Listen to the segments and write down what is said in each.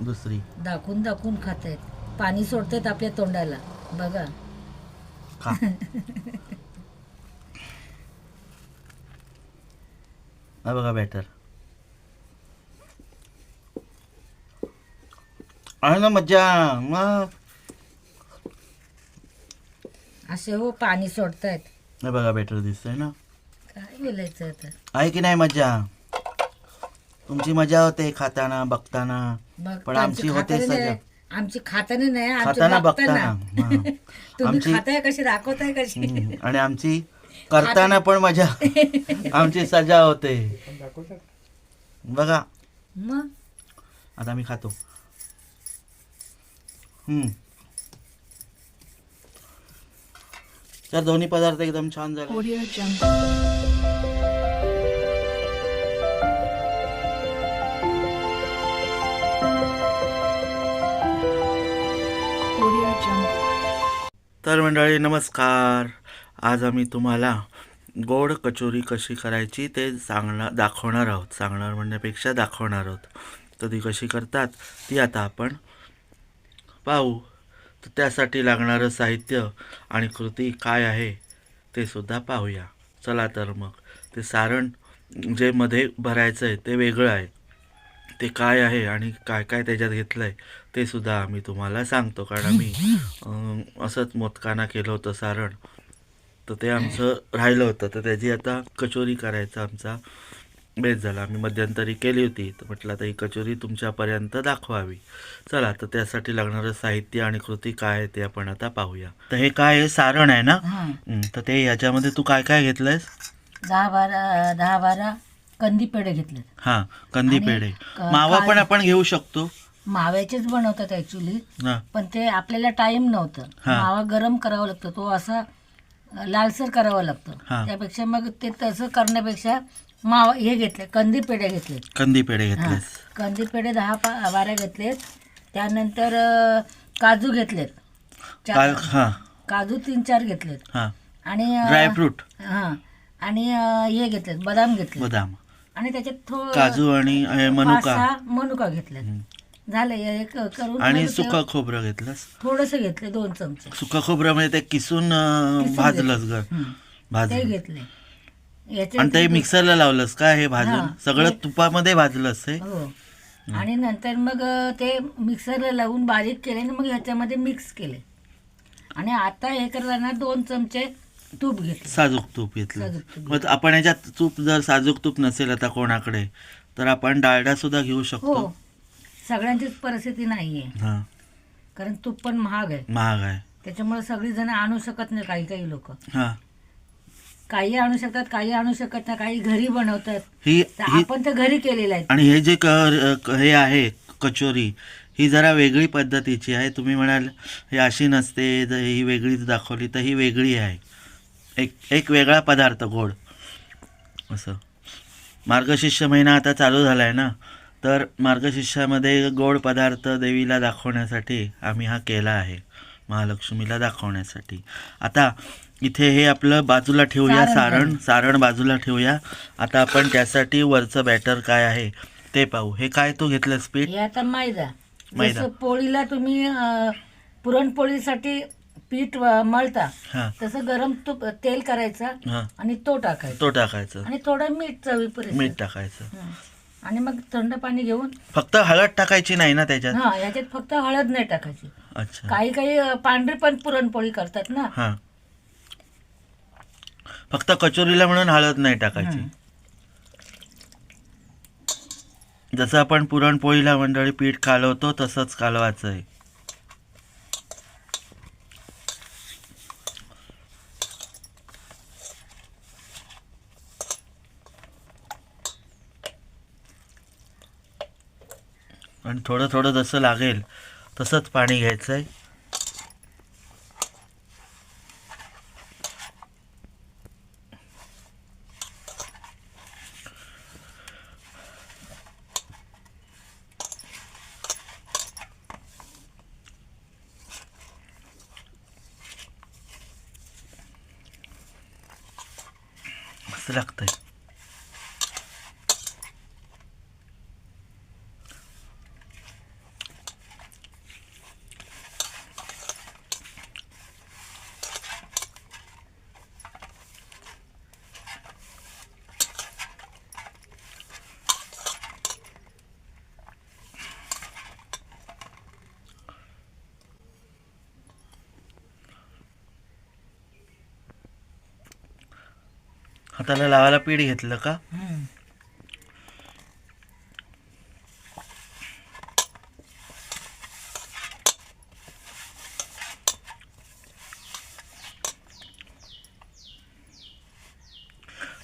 दुसरी. दाखवून दाखवून खात आहेत पाणी सोडतात आपल्या तोंडाला. बघा. खा. हा बघा बॅटर आहे ना मज्जा. मग. असे हो पाणी सोडतायत. हे बघा बॅटर दिसतंय ना. काय बोलायचं आता? आहे की नाही मज्जा? तुमची मजा होते खाताना बघताना. बघ पण आमची होते सजा. आमची खाताना नाही खाताना बघताना. तुम्ही आमची- खाताय कशी दाखवताय कशी हम्म. आणि आमची करताना पण मजा आमची सजा होते बघा मग आता मी खातो हम्म. तर दोन्ही पदार्थ एकदम छान झाले Audio Jungle. तर मंडळी नमस्कार. आज आम्ही तुम्हाला गोड कचोरी कशी करायची ते सांगणार दाखवणार आहोत. सांगणार म्हणण्यापेक्षा दाखवणार आहोत. तर ती कशी करतात ती आता आपण पाहू. तर त्यासाठी लागणारं साहित्य आणि कृती काय आहे ते सुद्धा पाहूया. चला तर मग ते सारण जे मध्ये भरायचं आहे ते वेगळं आहे. ते काय आहे आणि काय काय त्याच्यात घेतलं आहे ते सुद्धा आम्ही तुम्हाला सांगतो. कारण आम्ही असंच मोदकाना केलं होतं सारण. तर ते आमचं राहिलं होतं. तर त्याची आता कचोरी करायचा आमचा बेस झाला. आम्ही मध्यंतरी केली होती. तर म्हटलं आता ही कचोरी तुमच्यापर्यंत दाखवावी. चला तर त्यासाठी लागणारं साहित्य आणि कृती काय आहे ते आपण आता पाहूया. तर हे काय आहे? सारण आहे ना? तर ते ह्याच्यामध्ये तू काय काय घेतलंयस? दहा बारा दहा बारा. कंदी पेढे घेतलेत. हां कंदी आणि पेढे. मावा पण आपण घेऊ शकतो. माव्याचेच बनवतात ऍक्च्युली हां. पण ते आपल्याला टाइम नव्हतं. हा. मावा गरम करावा लागतो. तो असा अ, लालसर करावा लागतो. हा. त्यापेक्षा मग ते तसं करण्यापेक्षा मावा हे घेतले कंदी पेढे घेतले. कंदी पेढे घेतलेस कंदी पेढे दहा पा बारा घेतलेत. त्यानंतर अ, काजू घेतलेत. चार हां. काजू तीन चार घेतलेत. हां. आणि अ, ड्रायफ्रूट. हा. आणि अ, हे घेतलेत बदाम घेतले बदाम. आणि त्याच्यात थोडं काजू आणि मनुका. मनुका घेतलेत. हं. झालं हे क- करून आणि मग ते सुकं खोबरं घेतलंस? थोडंसं घेतले दोन चमचे. सुकं खोबरं म्हणजे ते किसून अं, किसून भाजलंस ग. हं. ते भाजलं घेतले आणि ते मिक्सरला लावलंस का हे भाजून? हां. सगळं तुपामध्ये भाजलंस हे? हो. आणि नंतर मग अ, ते मिक्सरला लावून बारीक केले आणि मग ह्याच्यामध्ये मिक्स केले. आणि आता हे करताना दोन चमचे तूप घेतले. साजूक तूप घेतलं. साजूक तूप मग आपण याच्यात तूप जर साजूक तूप नसेल आता कोणाकडे तर आपण डाळडा सुद्धा घेऊ शकतो. हो. सगळ्यांचीच परिस्थिती नाहीये. हा. कारण तूप पण महाग आहे. महाग आहे. त्याच्यामुळे सगळी जण आणू शकत नाही काही काही लोक. हा. काही आणू शकतात काही आणू शकत नाही काही घरी बनवतात. ही तर ही आपण तर घरी केलेलं आहे. आणि हे जे क- क- हे आहे कचोरी ही जरा वेगळी पद्धतीची आहे. तुम्ही म्हणाल हे अशी नसते ज- ही वेगळीच दाखवली तर ही वेगळी आहे. एक एक वेगळा पदार्थ गोड. असं. मार्गशिष्य महिना आता चालू झाला आहे ना? तर मार्गशिष्यामध्ये गोड पदार्थ देवीला दाखवण्यासाठी आम्ही हा केला आहे. महालक्ष्मीला दाखवण्यासाठी. आता इथे हे आपलं बाजूला ठेवूया सारण. सारण. बाजूला ठेवूया. आता आपण त्यासाठी वरचं बॅटर काय आहे ते पाहू. हे काय तू घेतलंस पीठ? हे आता मैदा. मैदा. पोळीला तुम्ही पुरणपोळीसाठी पीठ मळता. हां. तसं गरम तूप तेल करायचं हां. आणि तो टाकायचा. तो टाकायचं. आणि थोडं मीठ चवीपर्यंत मीठ टाकायचं. हं. आणि मग थंड पाणी घेऊन फक्त हळद टाकायची नाही ना त्याच्यात? हा याच्यात फक्त हळद नाही टाकायची. अच्छा. काही काही अ, पांढरी पण पुरणपोळी करतात ना. हां. फक्त कचोरीला म्हणून हळद नाही टाकायची. हं. जसं आपण पुरणपोळीला मंडळी पीठ कालवतो तसंच कालवायचं आहे आणि थोडं थोडं जसं लागेल तसंच पाणी घ्यायचं आहे मस्त लागतंय. हाताला लावायला पीठ घेतलं का.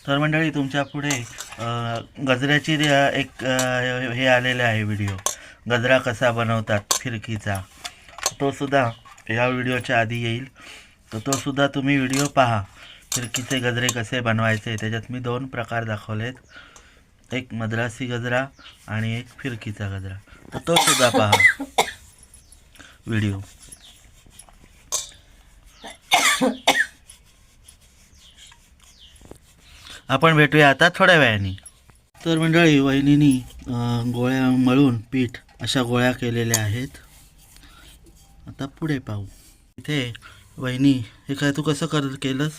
तर मंडळी तुमच्यापुढे गजऱ्याची एक हे आलेले आहे व्हिडिओ गजरा कसा बनवतात फिरकीचा. तो सुद्धा या व्हिडिओच्या आधी येईल. तर तो सुद्धा तुम्ही व्हिडिओ पहा. फिरकीचे गजरे कसे बनवायचे त्याच्यात मी दोन प्रकार दाखवलेत. एक मद्रासी गजरा आणि एक फिरकीचा गजरा. तर तो सुद्धा पहा. व्हिडिओ. आपण भेटूया आता थोड्या वेळाने. तर मंडळी वहिनीनी गोळ्या मळून पीठ अशा गोळ्या केलेल्या आहेत. आता पुढे पाहू. इथे वहिनी हे काय तू कसं कर केलंस?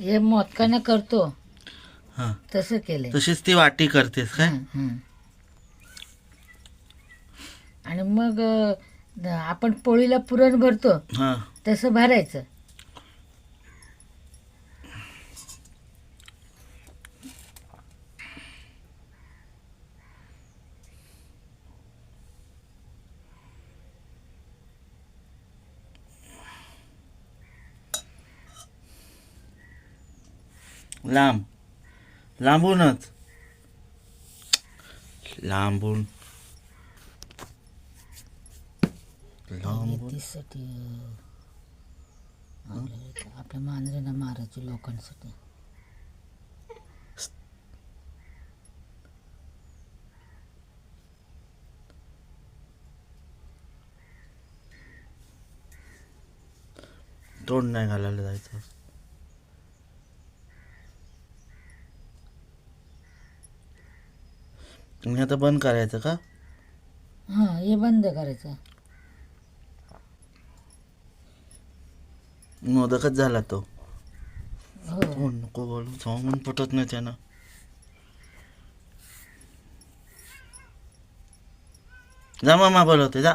हे मोदकानं करतो. हां. तसं केलंय. तशीच ती वाटी करतेस काय. आणि मग अ, आपण पोळीला पुरण भरतो. हां. तसं भरायचं. लांब. लांबूनच. लांबून. लांबून. शेतीसाठी आपल्या आपल्या मांजरीला मारायची लोकांसाठी. तोंड नाही घालायला जायचं. आणि आता बंद करायचं का? हां हे बंद करायचं. मोदकच झाला तो. हो. तोंड नको बोलू. सांगून पटत नाही त्यानं. जा मामा बोलवते जा.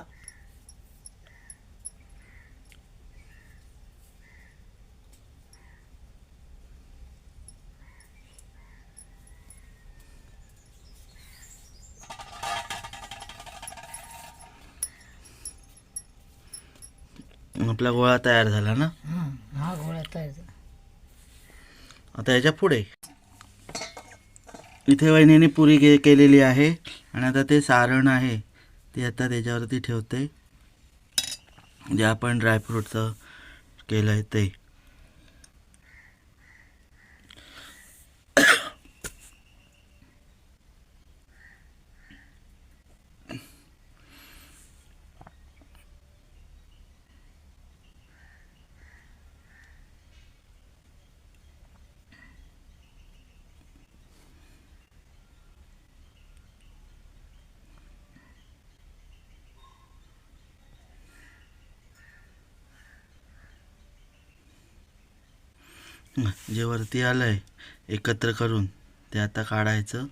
आपला गोळा तयार झाला ना? हां हा गोळा तयार झाला. आता याच्यापुढे. इथे वहिनीने पुरी के केलेली आहे आणि आता ते सारण आहे. ते आता त्याच्यावरती ठेवते. जे आपण ड्रायफ्रूटचं केलं आहे ते. जे वरती आलं आहे एकत्र करून ते आता काढायचं.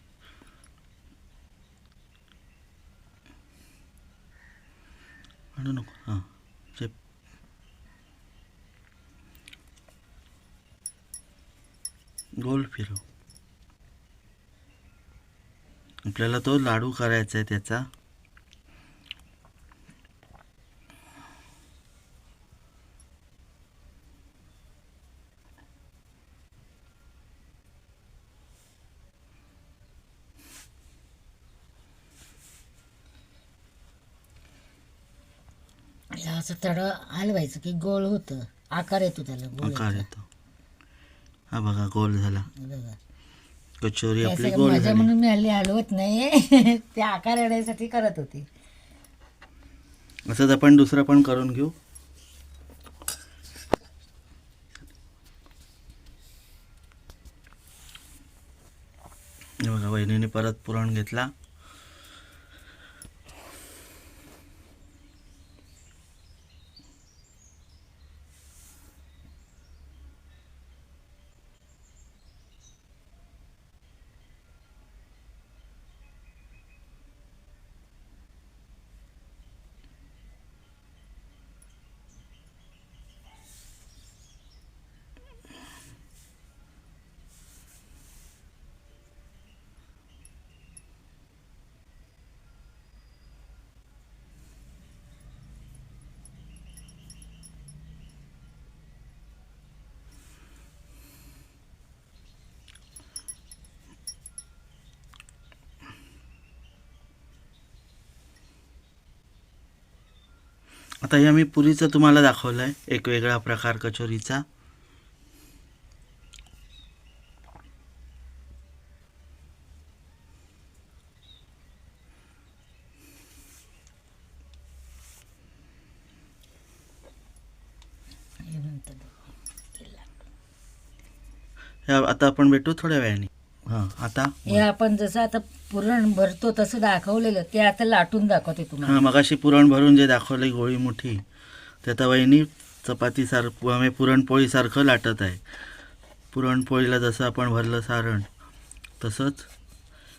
म्हणू नको. हां. जे गोल फिरव. आपल्याला तो लाडू करायचा आहे त्याचा हे असं थोडं हलवायचं की गोल होतं. आकार येतो त्याला आकार. येतो. हा बघा गोल झाला. बघा. कचोरी आपली गोल मजा झाली. म्हणून मी हल्ली हलवत नाही ते आकार येण्यासाठी करत होती. असंच आपण दुसरं पण करून घेऊ. हे बघा वहिनीने परत पुरण घेतला. आता या मी पुरीचं तुम्हाला दाखवलं आहे एक वेगळा प्रकार कचोरीचा. आता आपण भेटू थोड्या वेळाने. हां आता हे आपण जसं आता पुरण भरतो तसं दाखवलेलं. ते आता लाटून दाखवते तुम्हाला. हां मगाशी पुरण भरून जे दाखवलं गोळी मोठी ते आता वहिनी चपातीसारखं म्हणजे पुरणपोळीसारखं लाटत आहे. पुरणपोळीला जसं आपण भरलं सारण तसंच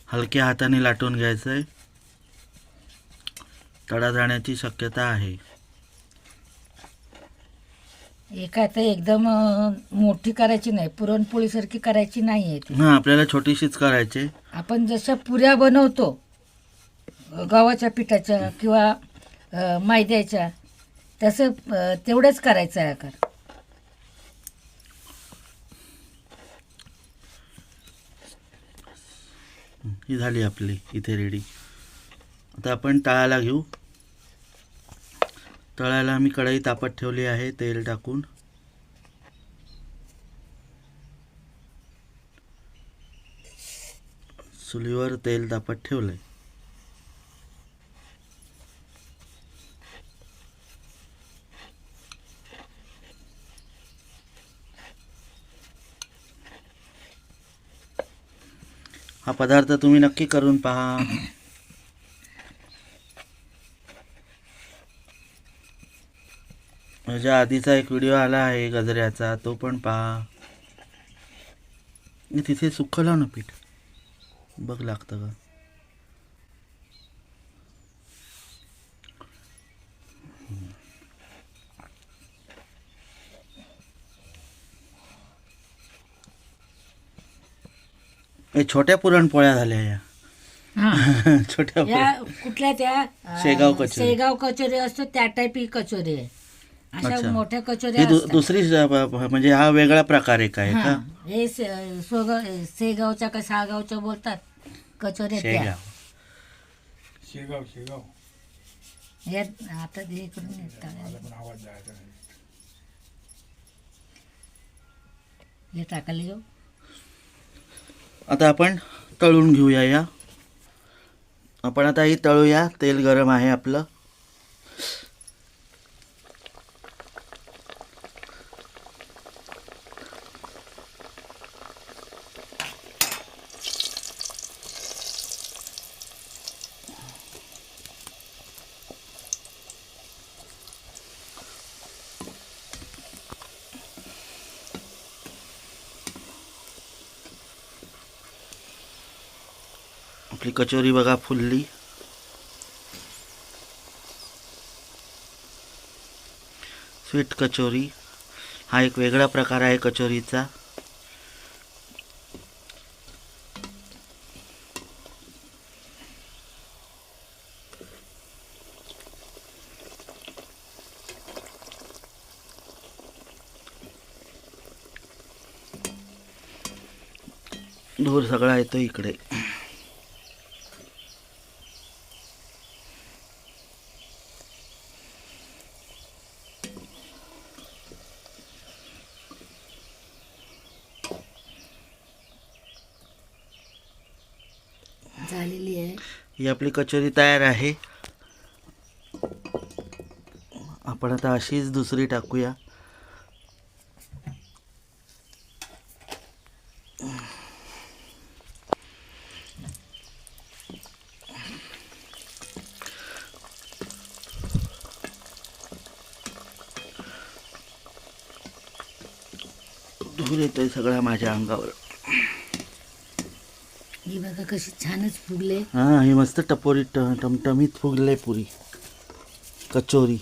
हलक्या हाताने लाटून घ्यायचं आहे तडा जाण्याची शक्यता आहे. एक आता एकदम मोठी करायची नाही पुरणपोळीसारखी करायची नाही आहे ती. हां आपल्याला छोटीशीच करायची. आपण जशा पुऱ्या बनवतो गव्हाच्या पिठाच्या किंवा अं, मैद्याच्या तसं अं, तेवढंच करायचं आहे आकार. ही झाली आपली इथे रेडी आता आपण तळाला घेऊ. तळायला आम्ही कढई तापत ठेवली आहे तेल टाकून. चुलीवर तेल तापत ठेवलंय. हा पदार्थ तुम्ही नक्की करून पहा. माझ्या आधीचा एक व्हिडिओ आला आहे गजऱ्याचा तो पण पहा. तिथे लाव ना पीठ. बघ लागतं का? छोट्या पुरणपोळ्या झाल्या या. हां. छोट्या कुठल्या त्या? शेगाव कचोरी. शेगाव कचोरी असतो त्या टाईप ही कचोरी आहे. अशा मोठ्या कचोऱ्या दु- असतात. दुसरी ज- ब- ब- म्हणजे हा वेगळा प्रकार एक आहे का? हां. हे से- सोगाव सेगावच्या का सागावच्या बोलतात कचोऱ्या त्या. शेगाव. शेगाव शेगाव. हे आता हे करून येतात. पण आवाज जायचा नाही. हे टाकायला घेऊ आता आपण तळून घेऊया या. आपण आता ही तळूया तेल गरम आहे आपलं. आपली कचोरी बघा फुलली. स्वीट कचोरी. हा एक वेगळा प्रकार आहे कचोरीचा. धूर सगळा येतो इकडे. झालेली आहे. ही आपली कचोरी तयार आहे. आपण आता अशीच दुसरी टाकूया. धूर येतोय सगळा माझ्या अंगावर. ही बघा कशी छानच फुगले. हा हे मस्त टपोरी टमटमीत फुगले पुरी. कचोरी.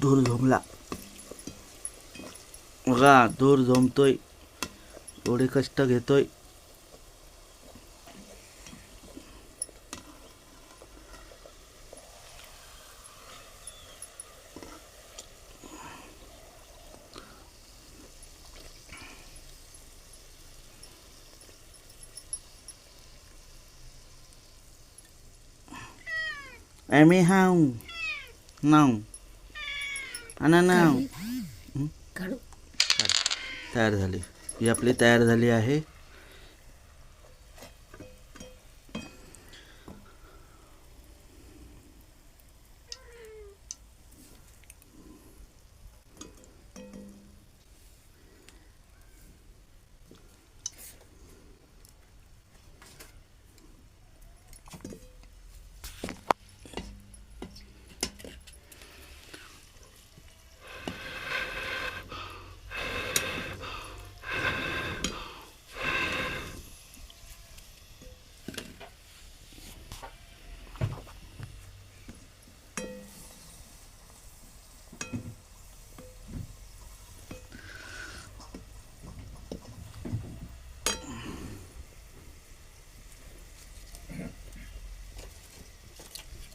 धूर झोमला. बघा धूर झोमतोय. एवढे कष्ट घेतोय. नाऊ आणा नाव काढू तयार झाली. ही आपली तयार झाली आहे.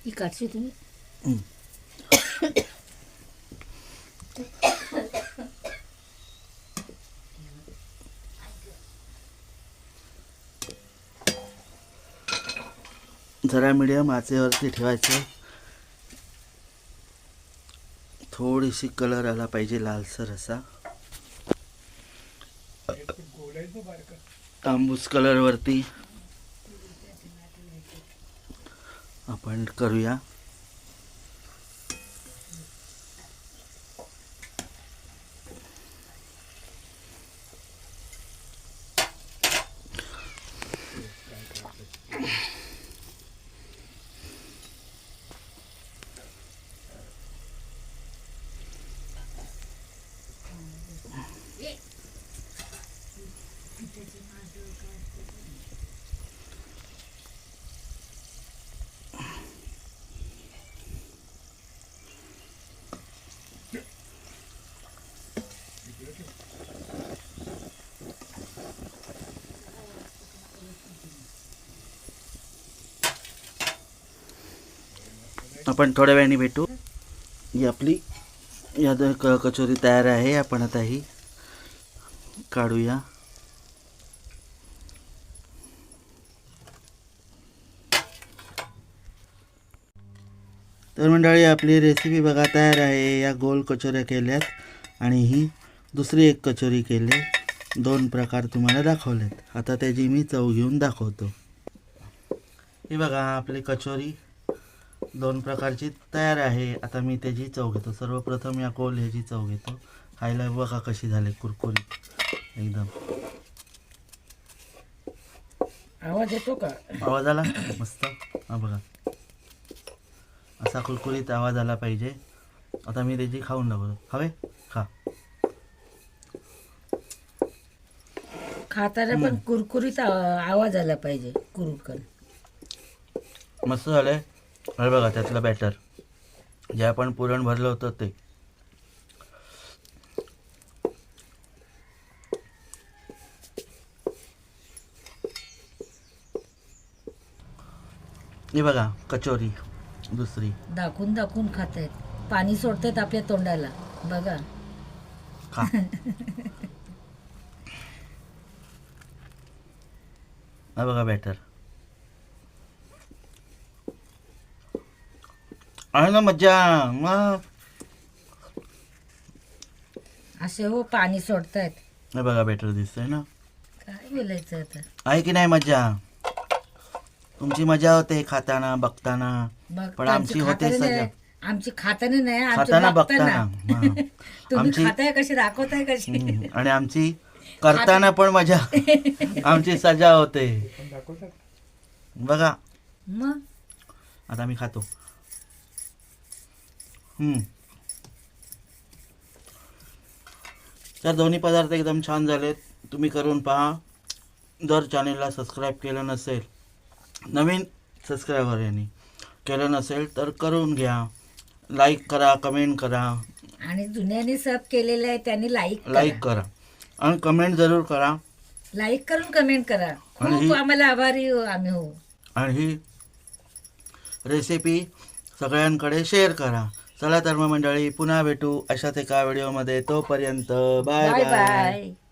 ही काढशी तुम्ही जरा मीडियम आचेवरती ठेवायचं. थोडीशी कलर आला पाहिजे लालसर असा. तांबूस कलरवरती. आपण करूया. आपण थोड्या वेळाने भेटू. ही आपली या क कचोरी तयार आहे. आपण आता ही काढूया. तर मंडळी आपली रेसिपी बघा तयार आहे. या गोल कचोऱ्या केल्यात आणि ही दुसरी एक कचोरी केली. दोन प्रकार तुम्हाला दाखवलेत. आता त्याची मी चव घेऊन दाखवतो. ही बघा आपली कचोरी दोन प्रकारची तयार आहे. आता मी त्याची चव घेतो. सर्वप्रथम या कोल ह्याची चव घेतो. खायला बघा कशी झाली कुरकुरीत. एकदम. आवाज येतो का? आवाज आला? मस्त. हा बघा. असा कुरकुरीत आवाज आला पाहिजे. आता मी त्याची खाऊन दाखवतो हवे? खा. खाताना पण कुरकुरीत आवाज आला पाहिजे. कुरकन मस्त झालंय. अरे बघा त्यातलं बॅटर जे आपण पुरण भरलं होतं ते. हे बघा कचोरी दुसरी. दाखवून दाखवून खात आहेत पाणी सोडतात आपल्या तोंडाला. बघा. खा. हा बघा बॅटर आहे ना मज्जा मग. असे हो पाणी सोडतायत. हे बघा बॅटर दिसतंय ना. काय बोलायचं आता? आहे की नाही मज्जा? तुमची मजा होते खाताना बघताना. बघ पण आमची होते खाताना सजा. नाही आमची खाताना नाही आमची खाताना बघताना. बघताना. हा. तुम्ही आमची- खाताय कशी दाखवताय कशी? हम्म. आणि आमची करताना पण मजा. आमची सजा होते. बघा. मग? आता मी खातो. तर दोन्ही पदार्थ एकदम छान झालेत. तुम्ही करून पहा. जर चॅनेलला सबस्क्राईब केलं नसेल नवीन सबस्क्रायबर यांनी केलं नसेल तर करून घ्या. लाईक करा कमेंट करा. आणि जुन्याने सब केलेलं आहे त्यांनी लाईक लाईक करा. आणि कमेंट जरूर करा. लाईक करून कमेंट करा. आणि ही- खूप आम्हाला आभारी हो आम्ही हो. आणि ही रेसिपी सगळ्यांकडे शेअर करा. चला तर मग मंडळी पुन्हा भेटू अशाच एका व्हिडिओमध्ये तोपर्यंत बाय बाय बाय बाय